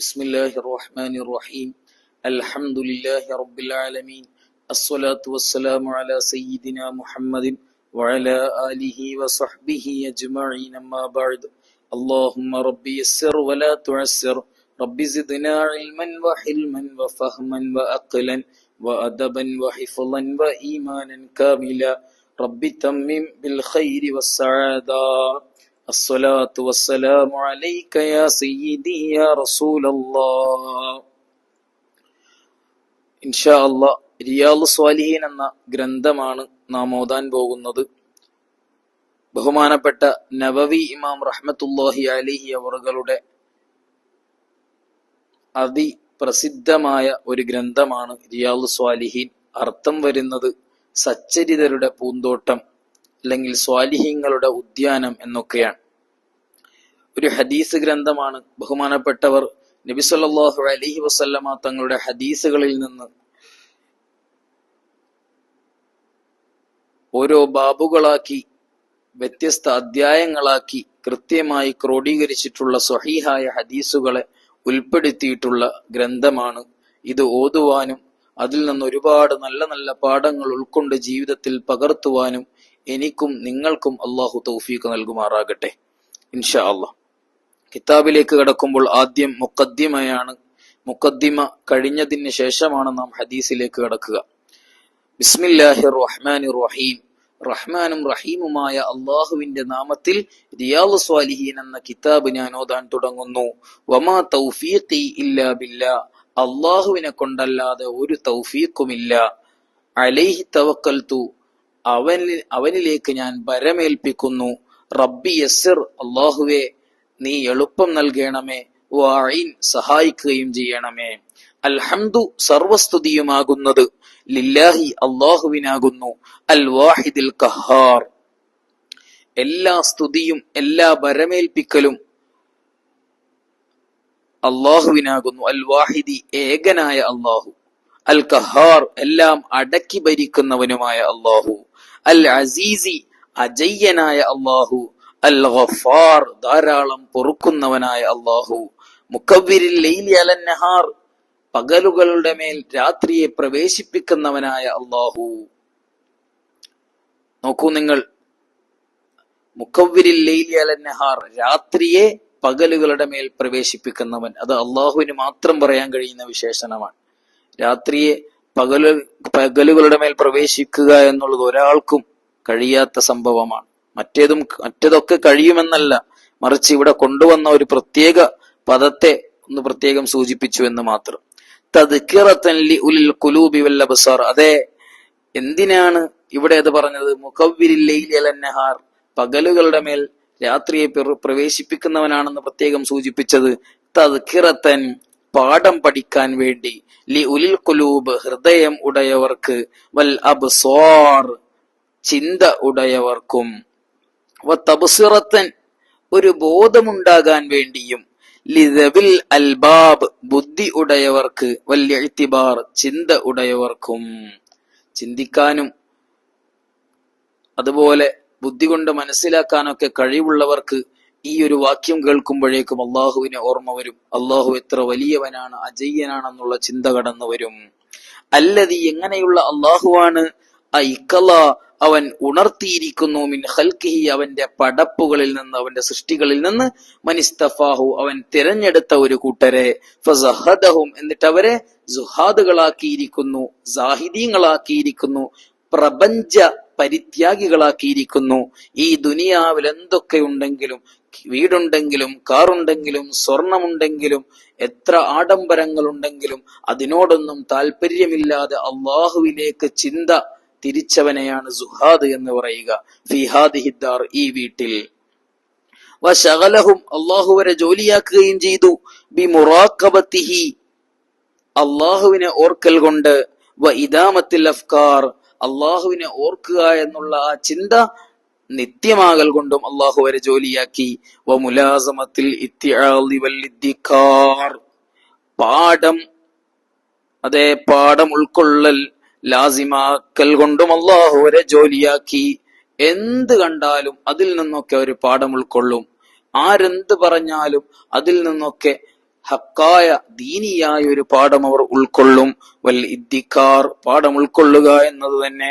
بسم الله الرحمن الرحيم الحمد لله رب العالمين الصلاة والسلام على سيدنا محمد وعلى آله وصحبه أجمعين أما بعد اللهم رب يسر ولا تعسر رب زدنا علما وحلما وفهما وأقلا وأدبا وحفظا وإيمانا كاملا رب تمم بالخير والسعادة الصلاة والسلام عليك يا سيدي يا رسول الله ഇൻഷാ അള്ളാ റിയാദ് സ്വാലിഹീൻ എന്ന ഗ്രന്ഥമാണ് നാം ഓതാൻ പോകുന്നത് ബഹുമാനപ്പെട്ട നവവി ഇമാം റഹ്മത്തുല്ലാഹി അലിഹി അവറുകളുടെ അതിപ്രസിദ്ധമായ ഒരു ഗ്രന്ഥമാണ് റിയാദ് സ്വാലിഹീൻ അർത്ഥം വരുന്നത് സച്ചരിതരുടെ പൂന്തോട്ടം അല്ലെങ്കിൽ സ്വാലിഹീങ്ങളുടെ ഉദ്യാനം എന്നൊക്കെയാണ്. ഒരു ഹദീസ് ഗ്രന്ഥമാണ് ബഹുമാനപ്പെട്ടവർ നബി സല്ലാഹു അലഹി വസല്ലമ തങ്ങളുടെ ഹദീസുകളിൽ നിന്ന് ഓരോ ബാബുകളാക്കി വ്യത്യസ്ത അധ്യായങ്ങളാക്കി കൃത്യമായി ക്രോഡീകരിച്ചിട്ടുള്ള സ്വഹീഹായ ഹദീസുകളെ ഉൾപ്പെടുത്തിയിട്ടുള്ള ഗ്രന്ഥമാണ് ഇത് ഓതുവാനും അതിൽ നിന്ന് ഒരുപാട് നല്ല നല്ല പാഠങ്ങൾ ഉൾക്കൊണ്ട് ജീവിതത്തിൽ പകർത്തുവാനും എനിക്കും നിങ്ങൾക്കും അള്ളാഹു തൗഫീഖ് നൽകുമാറാകട്ടെ ഇൻഷാ അള്ളാഹ്. കിതാബിലേക്ക് കടക്കുമ്പോൾ ആദ്യം മുക്കദ്ദിമയാണ് മുക്കദ്ദിമ കഴിഞ്ഞതിന് ശേഷമാണ് നാം ഹദീസിലേക്ക് കടക്കുക. ബിസ്മില്ലാഹി റഹ്മാൻ റഹീം റഹ്മാനും റഹീമുമായ അള്ളാഹുവിന്റെ നാമത്തിൽ റിയാദ് സ്വാലിഹീൻ എന്ന കിതാബ് ഞാൻ ഓതാൻ തുടങ്ങുന്നു. വമാ തൗഫീഖി ഇല്ലാ ബില്ലാ. അള്ളാഹുവിനെ കൊണ്ടല്ലാതെ ഒരു തൗഫീഖുമില്ല. അലൈഹി തവക്കൽത്തു അവനിൽ അവനിലേക്ക് ഞാൻ ഭരമേൽപ്പിക്കുന്നു റബ്ബി യസ്സിർ അള്ളാഹുവെ നീ എളുപ്പം നൽകണമേ. വായിൻ സഹായിക്കുകയും ചെയ്യണമേ. അൽഹംദു സർവസ്തുതിയുമാകുന്നത് ലില്ലാഹി അള്ളാഹുവിനാകുന്നു അൽ വാഹിദിൽ കഹാർ എല്ലാ സ്തുതിയും എല്ലാ ഭരമേൽപ്പിക്കലും അള്ളാഹുവിനാകുന്നു അൽ വാഹിദി ഏകനായ അള്ളാഹു അൽ കഹാർ എല്ലാം അടക്കി ഭരിക്കുന്നവനുമായ അള്ളാഹു അൽ അസീസി അജയ്യനായ അള്ളാഹു അൽ ഗഫാർ ധാരാളം പൊറുക്കുന്നവനായ അള്ളാഹു. മുക്കവ്വിരിൽ ലൈലി അലന്നഹാർ പകലുകളുടെ മേൽ രാത്രിയെ പ്രവേശിപ്പിക്കുന്നവനായ അള്ളാഹു. നോക്കൂ നിങ്ങൾ മുക്കവ്വിരിൽ ലൈലി അലന്നഹാർ രാത്രിയെ പകലുകളുടെ മേൽ പ്രവേശിപ്പിക്കുന്നവൻ. അത് അള്ളാഹുവിന് മാത്രം പറയാൻ കഴിയുന്ന വിശേഷണമാണ്. രാത്രിയെ പകൽ പകലുകളുടെ മേൽ പ്രവേശിക്കുക എന്നുള്ളത് ഒരാൾക്കും കഴിയാത്ത സംഭവമാണ്. മറ്റേതും മറ്റേതൊക്കെ കഴിയുമെന്നല്ല മറിച്ച് ഇവിടെ കൊണ്ടുവന്ന ഒരു പ്രത്യേക പദത്തെ ഒന്ന് പ്രത്യേകം സൂചിപ്പിച്ചു എന്ന് മാത്രം. തദ്ക്കിറത്തൻലി ഉലിൽ കുലൂബി വല്ല ബസാർ അതെ എന്തിനാണ് ഇവിടെ അത് പറഞ്ഞത്? മുഖവിരില്ലയിലന്നഹാർ പകലുകളുടെ മേൽ രാത്രിയെ പ്രവേശിപ്പിക്കുന്നവനാണെന്ന് പ്രത്യേകം സൂചിപ്പിച്ചത് തദ്ക്കിറത്തൻ പാഠം പഠിക്കാൻ വേണ്ടി. ലി ഉലിൽ കുലൂബ് ഹൃദയം ഉടയവർക്ക് വൽ അബ്സ്വാർ ചിന്ത ഉടയവർക്കും. വ വത്തബ്സിറത്തൻ ഒരു ബോധമുണ്ടാകാൻ വേണ്ടിയും ലിദബിൽ അൽബാബ് ബുദ്ധി ഉടയവർക്ക് വലിയ എഴുത്തിബാർ ചിന്ത ഉടയവർക്കും. ചിന്തിക്കാനും അതുപോലെ ബുദ്ധി കൊണ്ട് മനസ്സിലാക്കാനൊക്കെ കഴിവുള്ളവർക്ക് ഈ ഒരു വാക്യം കേൾക്കുമ്പോഴേക്കും അള്ളാഹുവിനെ ഓർമ്മ വരും. അള്ളാഹു എത്ര വലിയവനാണ് അജയ്യനാണെന്നുള്ള ചിന്ത കടന്നു വരും. അല്ലതി എങ്ങനെയുള്ള അള്ളാഹുവാണ്? അവൻ ഉണർത്തിയിരിക്കുന്നു. മിൻ ഹൽക്കിഹി അവന്റെ പടപ്പുകളിൽ നിന്ന് അവന്റെ സൃഷ്ടികളിൽ നിന്ന്. മനിസ്തഫാഹു അവൻ തിരഞ്ഞെടുത്ത ഒരു കൂട്ടരെ. ഫസഹദഹും എന്നിട്ട് അവരെ സുഹാദുകളാക്കിയിരിക്കുന്നു സാഹിദീങ്ങളാക്കിയിരിക്കുന്നു പ്രപഞ്ച പരിത്യാഗികളാക്കിയിരിക്കുന്നു ഈ ദുനിയാവിൽ എന്തൊക്കെ ഉണ്ടെങ്കിലും വീടുണ്ടെങ്കിലും കാറുണ്ടെങ്കിലും സ്വർണമുണ്ടെങ്കിലും എത്ര ആഡംബരങ്ങൾ ഉണ്ടെങ്കിലും അതിനോടൊന്നും താല്പര്യമില്ലാതെ അള്ളാഹുവിലേക്ക് ചിന്ത തിരിച്ചവനെയാണ് സുഹാദ് എന്ന് പറയുക. ഫിഹാദിഹിദ്ദാർ ഈ വീട്ടിൽ. വശകലഹും അള്ളാഹു വരെ ജോലിയാക്കുകയും ചെയ്തു. ബി മുറാഖബത്തിഹി അള്ളാഹുവിനെ ഓർക്കൽ കൊണ്ട് വ ഇദാമത്തിൽ അഫ്കാർ. അള്ളാഹുവിനെ ഓർക്കുക എന്നുള്ള ആ ചിന്ത നിത്യമാകൽ കൊണ്ടും അള്ളാഹു വരെ ജോലിയാക്കി. വമുലാസമത്തിൽ പാഠം അതെ പാഠം ഉൾക്കൊള്ളൽ ലാസിമാക്കൽ കൊണ്ടും അള്ളാഹു വരെ ജോലിയാക്കി. എന്ത് കണ്ടാലും അതിൽ നിന്നൊക്കെ ഒരു പാഠം ഉൾക്കൊള്ളും. ആരെന്ത് പറഞ്ഞാലും അതിൽ നിന്നൊക്കെ ഹക്കായ ദീനിയായ ഒരു പാഠം അവർ ഉൾക്കൊള്ളും. വൽ ഇദ്ദിക്കാർ പാഠം ഉൾക്കൊള്ളുക എന്നത് തന്നെ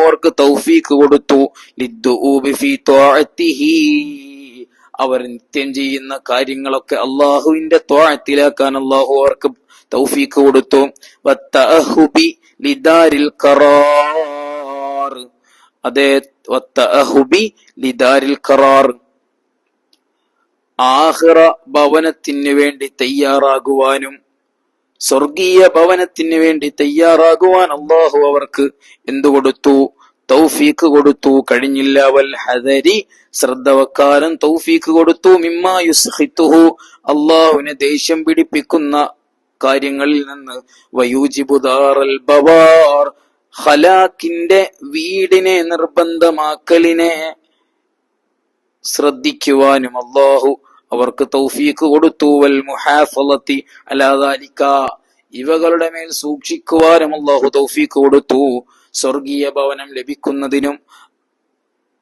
അവർക്ക് തൗഫീഖ് കൊടുത്തു. ഫീ അവർ നിത്യം ചെയ്യുന്ന കാര്യങ്ങളൊക്കെ അള്ളാഹുവിന്റെ ത്വാഴത്തിലാക്കാൻ അള്ളാഹു അവർക്ക് തൗഫീഖ് കൊടുത്തു. വത്തഅഹുബി ലിദാരിൽ ഖറാർ. അതേ ലിദാരിൽ ഖറാർ. ആഹിറ ഭവനത്തിന് വേണ്ടി തയ്യാറാകുവാനും സ്വർഗീയ ഭവനത്തിന് വേണ്ടി തയ്യാറാകുവാൻ അള്ളാഹു അവർക്ക് എന്തു കൊടുത്തു? തൗഫീഖ് കൊടുത്തു. കഴിഞ്ഞില്ല. വൽ ഹദരി. ശ്രദ്ധ വക്കാരൻ തൗഫീക്ക് കൊടുത്തു. മിമ്മാ അള്ളാഹുവിനെ ദേഷ്യം പിടിപ്പിക്കുന്ന കാര്യങ്ങളിൽ നിന്ന് ബവാർ. ഹലാക്കിന്റെ വീടിനെ നിർബന്ധമാക്കലിനെ ശ്രദ്ധിക്കുവാനും അള്ളാഹു അവർക്ക് തൗഫീക്ക് കൊടുത്തു. വൽ മുഹാഫലത്തി അലാദാലിക്ക ഇവകളുടെ മേൽ സൂക്ഷിക്കുവാനും അള്ളാഹു തൗഫീക്ക് കൊടുത്തു. സ്വർഗീയ ഭവനം ലഭിക്കുന്നതിനും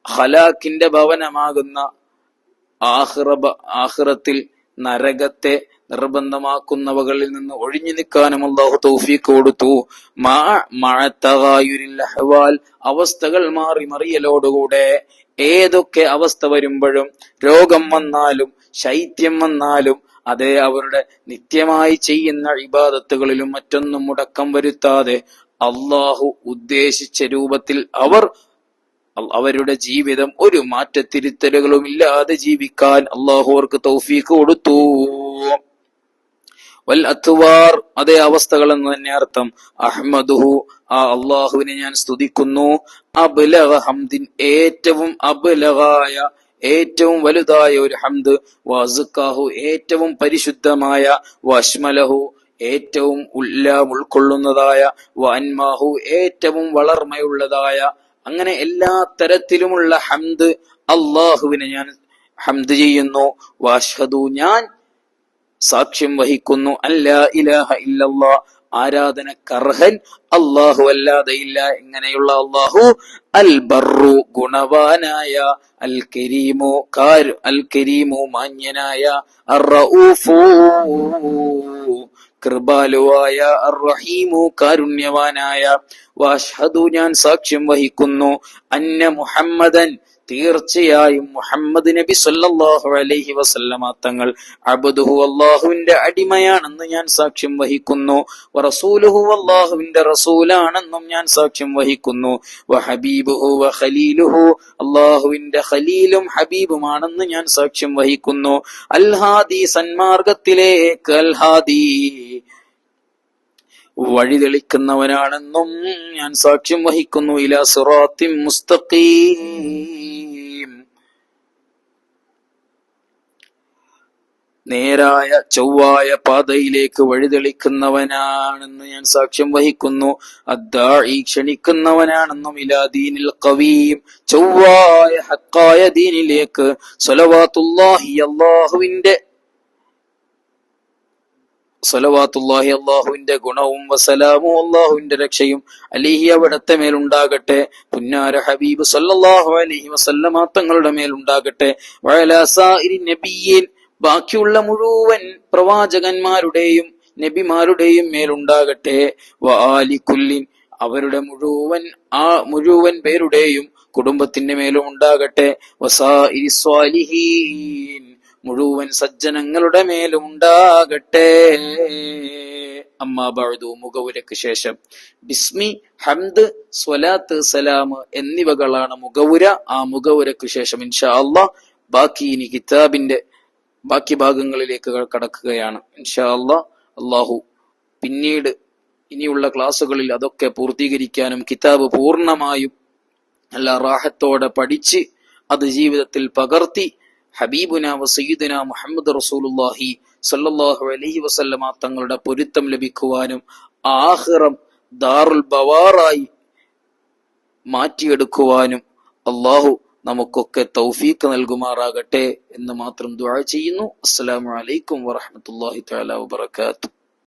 ഹലാക്കിന്റെ ഭവനമാകുന്ന ആഹ്റ ആഹ്റത്തിൽ നരകത്തെ നിർബന്ധമാക്കുന്നവകളിൽ നിന്ന് ഒഴിഞ്ഞു നിൽക്കാനും അള്ളാഹു തൗഫീക്ക് കൊടുത്തു. മാ അഹ്വാൽ അവസ്ഥകൾ മാറി മറിയലോടുകൂടെ. ഏതൊക്കെ അവസ്ഥ വരുമ്പോഴും രോഗം വന്നാലും ശൈത്യം വന്നാലും അത് അവരുടെ നിത്യമായി ചെയ്യുന്ന ഇബാദത്തുകളിലും മറ്റൊന്നും മുടക്കം വരുത്താതെ അള്ളാഹു ഉദ്ദേശിച്ച രൂപത്തിൽ അവർ അവരുടെ ജീവിതം ഒരു മാറ്റത്തിരുത്തലുകളും ഇല്ലാതെ ജീവിക്കാൻ അള്ളാഹു അവർക്ക് തൗഫീക്ക് കൊടുത്തു. വൽ അത്വാർ അതേ അവസ്ഥകൾ എന്ന് തന്നെ അർത്ഥം. അഹ്മദുഹു ആ അള്ളാഹുവിനെ ഞാൻ സ്തുതിക്കുന്നു. അബ്ലഗ ഹംദിൻ ഏറ്റവും അബ്ലഗായ ഏറ്റവും വലുതായ ഒരു ഹംദ്. വസുക്കാഹു ഏറ്റവും പരിശുദ്ധമായ വഷ്മലഹു ഏറ്റവും ഉല്ലാം ഉൾക്കൊള്ളുന്നതായ വൻമാഹു ഏറ്റവും വളർമയുള്ളതായ അങ്ങനെ എല്ലാ തരത്തിലുമുള്ള ഹംദ് അള്ളാഹുവിനെ ഞാൻ ഹംദ് ചെയ്യുന്നു. വാഷ്ഹദു ഞാൻ സാക്ഷ്യം വഹിക്കുന്നു. അല്ല ഇലാഹ ഇല്ലല്ലാ കർഹൻ അള്ളാഹു അല്ലാതെ ഇല്ല. ഇങ്ങനെയുള്ള അള്ളാഹു അൽ ബറു ഗുണവാനായ അൽ കരീമു കാരു അൽ കരീമു മാന്യനായ കൃപാലുവായ അറഹീമു കാരുണ്യവാനായ. വാഷ്ഹദു ഞാൻ സാക്ഷ്യം വഹിക്കുന്നു. അന്ന മുഹമ്മദൻ തീർച്ചയായും മുഹമ്മദ് നബി സല്ലാഹു അലൈഹി വസല്ലമ തങ്ങൾ അബ്ദുഹു അള്ളാഹുവിന്റെ അടിമയാണെന്ന് ഞാൻ സാക്ഷ്യം വഹിക്കുന്നു. റസൂലുഹു അള്ളാഹുവിന്റെ റസൂലാണെന്നും ഞാൻ സാക്ഷ്യം വഹിക്കുന്നു. വഹബീബുഹു വഖലീലുഹു അള്ളാഹുവിന്റെ ഖലീലും ഹബീബുമാണെന്ന് ഞാൻ സാക്ഷ്യം വഹിക്കുന്നു. അൽഹാദി സന്മാർഗത്തിലേക്ക് അൽഹാദി വഴിതെളിക്കുന്നവനാണെന്നും ഞാൻ സാക്ഷ്യം വഹിക്കുന്നു. ഇലാ സിറാത്തിൻ മുസ്തഖീം. നേരായ ചൊവ്വായ പാതയിലേക്ക് വഴിതെളിക്കുന്നവനാണെന്ന് ഞാൻ സാക്ഷ്യം വഹിക്കുന്നു. അദ്ദാഇ ക്ഷണിക്കുന്നവനാണെന്നും ഇലാ ദീനിൽ കവിയും ചൊവ്വായ ഹക്കായ ദീനിലേക്ക് സൊലവാത്തുല്ലാഹി അള്ളാഹുവിന്റെ സലവാത്തുല്ലാഹി അള്ളാഹുവിന്റെ ഗുണവും വസലാമും അള്ളാഹുവിന്റെ രക്ഷയും അലിഹി അവിടത്തെ മേലുണ്ടാകട്ടെ. പുന്നാര ഹബീബ് സല്ലാഹു അലഹി വസല്ലമ തങ്ങളുടെ മേലുണ്ടാകട്ടെ. വഅലാ സായിരി നബിയീൻ ബാക്കിയുള്ള മുഴുവൻ പ്രവാചകന്മാരുടെയും നബിമാരുടെയും മേലുണ്ടാകട്ടെ. വാലിക്കുല്ലിൻ അവരുടെ മുഴുവൻ ആ മുഴുവൻ പേരുടെയും കുടുംബത്തിന്റെ മേലും ഉണ്ടാകട്ടെ. മുഴുവൻ സജ്ജനങ്ങളുടെ മേലും ഉണ്ടാകട്ടെ. അമ്മാ ബഅദു മുഖവുരക്ക് ശേഷം ബിസ്മി ഹംദ് സ്വലാത്ത് സലാം എന്നിവകളാണ് മുഖവുര. ആ മുഖവുരക്ക് ശേഷം ഇൻഷാ അള്ളാഹ് ബാക്കി ഇനി കിതാബിന്റെ ബാക്കി ഭാഗങ്ങളിലേക്ക് കടക്കുകയാണ്. ഇൻഷാ അള്ളാ അള്ളാഹു പിന്നീട് ഇനിയുള്ള ക്ലാസ്സുകളിൽ അതൊക്കെ പൂർത്തീകരിക്കാനും കിതാബ് പൂർണമായും നല്ല റാഹത്തോടെ പഠിച്ച് അത് ജീവിതത്തിൽ പകർത്തി ഹബീബുന വസീദുന മുഹമ്മദ് റസൂലുള്ളാഹി സല്ലാഹു അലൈഹി വസല്ലമ തങ്ങളുടെ പൊരുത്തം ലഭിക്കുവാനും ആഹിറം ദാറുൽ ബവാറായി മാറ്റിയെടുക്കുവാനും അള്ളാഹു നമുക്കൊക്കെ തൗഫീക്ക് നൽകുമാറാകട്ടെ എന്ന് മാത്രം ദുആ ചെയ്യുന്നു. അസ്സലാമു അലൈക്കും വറഹ്മത്തുള്ളാഹി തആല വബറകാതുഹു.